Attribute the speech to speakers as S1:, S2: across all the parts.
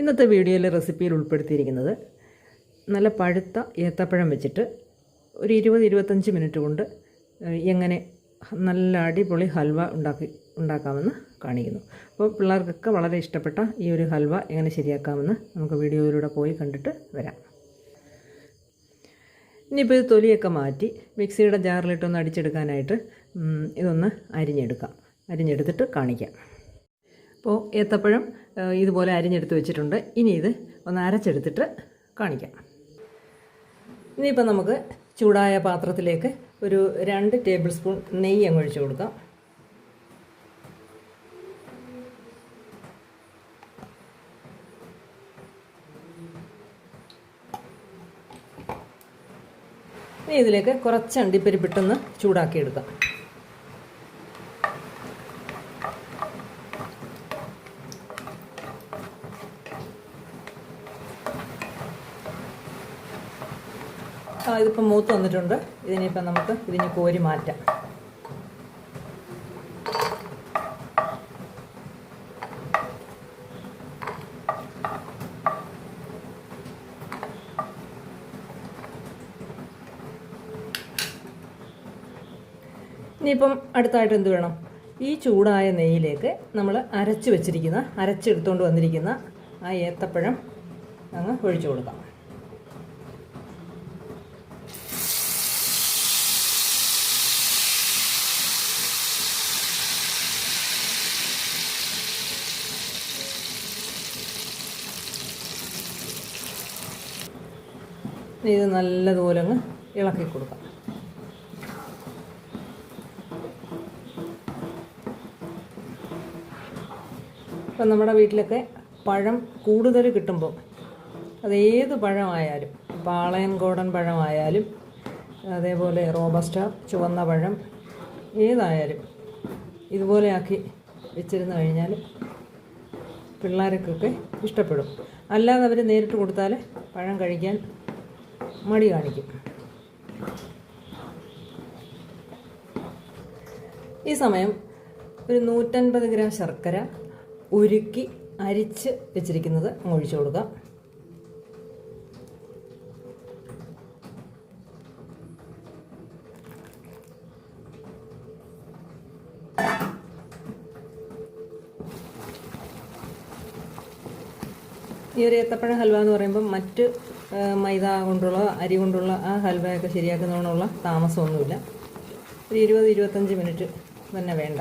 S1: ഇന്നത്തെ വീഡിയോയിലെ റെസിപ്പിയിൽ ഉൾപ്പെടുത്തിയിരിക്കുന്നത് നല്ല പഴുത്ത ഏത്തപ്പഴം വെച്ചിട്ട് ഒരു ഇരുപത് ഇരുപത്തഞ്ച് മിനിറ്റ് കൊണ്ട് എങ്ങനെ നല്ല അടിപൊളി ഹൽവ ഉണ്ടാക്കി ഉണ്ടാക്കാമെന്ന് കാണിക്കുന്നു. അപ്പോൾ പിള്ളേർക്കൊക്കെ വളരെ ഇഷ്ടപ്പെട്ട ഈ ഒരു ഹൽവ എങ്ങനെ ശരിയാക്കാമെന്ന് നമുക്ക് വീഡിയോയിലൂടെ പോയി കണ്ടിട്ട് വരാം. ഇനിയിപ്പോൾ ഇത് തൊലിയൊക്കെ മാറ്റി മിക്സിയുടെ ജാറിലിട്ടൊന്ന് അടിച്ചെടുക്കാനായിട്ട് ഇതൊന്ന് അരിഞ്ഞെടുക്കാം. അരിഞ്ഞെടുത്തിട്ട് കാണിക്കാം. അപ്പോൾ ഏത്തപ്പഴം ഇതുപോലെ അരിഞ്ഞെടുത്ത് വെച്ചിട്ടുണ്ട്. ഇനി ഇത് ഒന്ന് അരച്ചെടുത്തിട്ട് കാണിക്കാം. ഇനിയിപ്പോൾ നമുക്ക് ചൂടായ പാത്രത്തിലേക്ക് ഒരു രണ്ട് ടേബിൾ സ്പൂൺ നെയ്യ് അങ്ങ് ഒഴിച്ചു കൊടുക്കാം. ഇനി ഇതിലേക്ക് കുറച്ച് അണ്ടിപ്പരിപ്പിട്ടൊന്ന് ചൂടാക്കിയെടുക്കാം. ഇതിപ്പോൾ മൂത്ത് വന്നിട്ടുണ്ട്. ഇതിനിപ്പോൾ നമുക്ക് ഇതിന് കോരി മാറ്റാം. ഇനിയിപ്പം അടുത്തായിട്ട് എന്ത് വേണം? ഈ ചൂടായ നെയ്യിലേക്ക് നമ്മൾ അരച്ച് വെച്ചിരിക്കുന്ന അരച്ചെടുത്തുകൊണ്ട് വന്നിരിക്കുന്ന ആ ഏത്തപ്പഴം അങ്ങ് ഒഴിച്ചു കൊടുക്കാം ഇനി ഇത് നല്ലതുപോലെ അങ്ങ് ഇളക്കി കൊടുക്കാം. ഇപ്പം നമ്മുടെ വീട്ടിലൊക്കെ പഴം കൂടുതൽ കിട്ടുമ്പോൾ അത് ഏത് പഴമായാലും പാളയൻകോടൻ പഴമായാലും അതേപോലെ റോബസ്റ്റ ചുവന്ന പഴം ഏതായാലും ഇതുപോലെ ആക്കി വെച്ചിരുന്ന് കഴിഞ്ഞാൽ പിള്ളേർക്കൊക്കെ ഇഷ്ടപ്പെടും. അല്ലാതെ അവർ നേരിട്ട് കൊടുത്താൽ പഴം കഴിക്കാൻ മടി കാണിക്കും. ഈ സമയം ഒരു നൂറ്റൻപത് ഗ്രാം ശർക്കര ഉരുക്കി അരിച്ച് വെച്ചിരിക്കുന്നത് അങ്ങ് ഒഴിച്ചു കൊടുക്കാം. ഈ ഒരു ഏത്തപ്പഴം ഹൽവ എന്ന് പറയുമ്പോൾ മറ്റ് മൈദ കൊണ്ടുള്ള അരി കൊണ്ടുള്ള ആ ഹൽവയൊക്കെ ശരിയാക്കുന്നതിനുള്ള താമസമൊന്നുമില്ല. ഒരു ഇരുപത് ഇരുപത്തഞ്ച് മിനിറ്റ് തന്നെ വേണ്ട.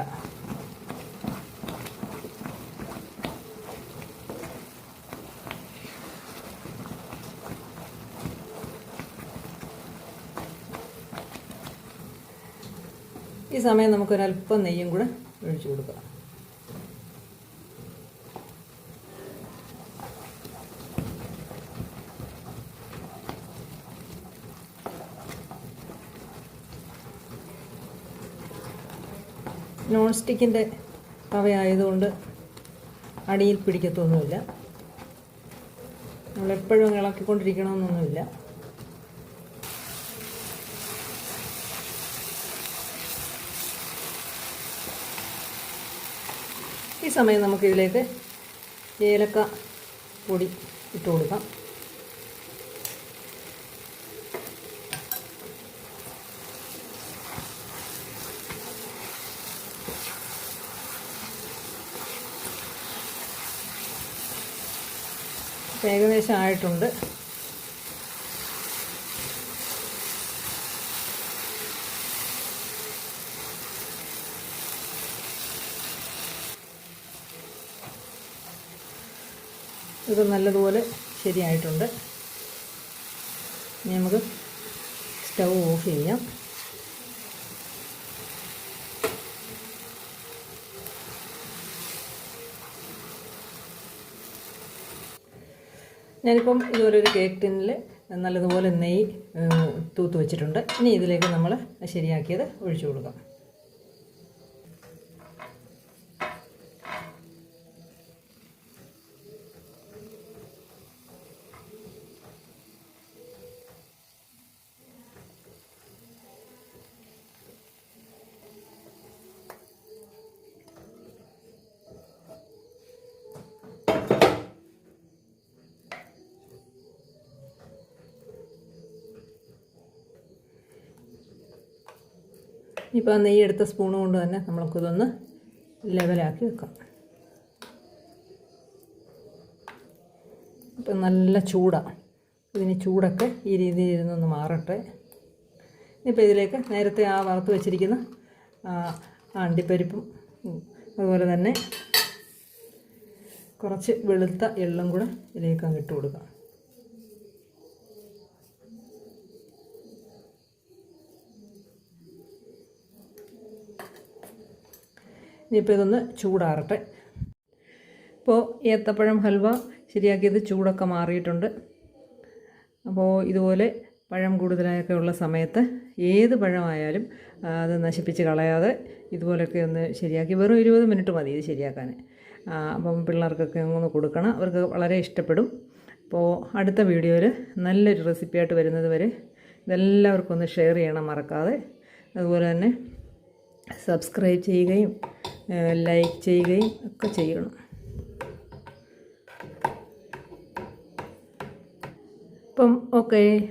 S1: ഈ സമയം നമുക്കൊരല്പം നെയ്യും കൂടെ ഒഴിച്ചു കൊടുക്കാം. നോൺ സ്റ്റിക്കിന്റെ തവയായതുകൊണ്ട് അടിയിൽ പിടിക്കത്തൊന്നുമില്ല. നമ്മളെപ്പോഴും ഇളക്കിക്കൊണ്ടിരിക്കണമെന്നൊന്നുമില്ല. ഈ സമയം നമുക്കിതിലേക്ക് ഏലക്ക പൊടി ഇട്ട് കൊടുക്കാം ഏകദേശം ആയിട്ടുണ്ട്. ഇത് നല്ലതുപോലെ ശരിയായിട്ടുണ്ട്. ഇനി നമുക്ക് സ്റ്റൗ ഓഫ് ചെയ്യാം. ഞാനിപ്പം ഇതുപോലെ ഒരു കേക്ക് ടിന്നിൽ നല്ലതുപോലെ നെയ്യ് തൂത്ത് വെച്ചിട്ടുണ്ട്. ഇനി ഇതിലേക്ക് നമ്മൾ ശരിയാക്കിയത് ഒഴിച്ചു കൊടുക്കാം. ഇനിയിപ്പോൾ ആ നെയ്യ് എടുത്ത സ്പൂൺ കൊണ്ട് തന്നെ നമ്മൾക്കിതൊന്ന് ലെവലാക്കി വെക്കാം. ഇപ്പം നല്ല ചൂടാണ് ഇതിന് ചൂടൊക്കെ ഈ രീതിയിൽ ഇരുന്നൊന്ന് മാറട്ടെ. ഇനിയിപ്പോൾ ഇതിലേക്ക് നേരത്തെ ആ വറുത്ത് വെച്ചിരിക്കുന്ന അണ്ടിപ്പരിപ്പും അതുപോലെ തന്നെ കുറച്ച് വെളുത്ത എള്ളും കൂടെ ഇതിലേക്ക് അങ്ങ് ഇട്ട് കൊടുക്കാം. ഇനിയിപ്പോൾ ഇതൊന്ന് ചൂടാറട്ടെ. ഇപ്പോൾ ഏത്തപ്പഴം ഹൽവ ശരിയാക്കിയത് ചൂടൊക്കെ മാറിയിട്ടുണ്ട്. അപ്പോൾ ഇതുപോലെ പഴം കൂടുതലായൊക്കെ ഉള്ള സമയത്ത് ഏത് പഴമായാലും അത് നശിപ്പിച്ച് കളയാതെ ഇതുപോലെയൊക്കെ ഒന്ന് ശരിയാക്കി. വെറും ഇരുപത് മിനിറ്റ് മതി ഇത് ശരിയാക്കാൻ അപ്പം പിള്ളേർക്കൊക്കെ ഒന്ന് കൊടുക്കണം. അവർക്ക് വളരെ ഇഷ്ടപ്പെടും. അപ്പോൾ അടുത്ത വീഡിയോയിൽ നല്ലൊരു റെസിപ്പിയായിട്ട് വരുന്നത് വരെ ഇതെല്ലാവർക്കും ഒന്ന് ഷെയർ ചെയ്യണം മറക്കാതെ. അതുപോലെ തന്നെ സബ്സ്ക്രൈബ് ചെയ്യുകയും ലൈക്ക് ചെയ്യുകയും ഒക്കെ ചെയ്യണം. അപ്പം ഓക്കേ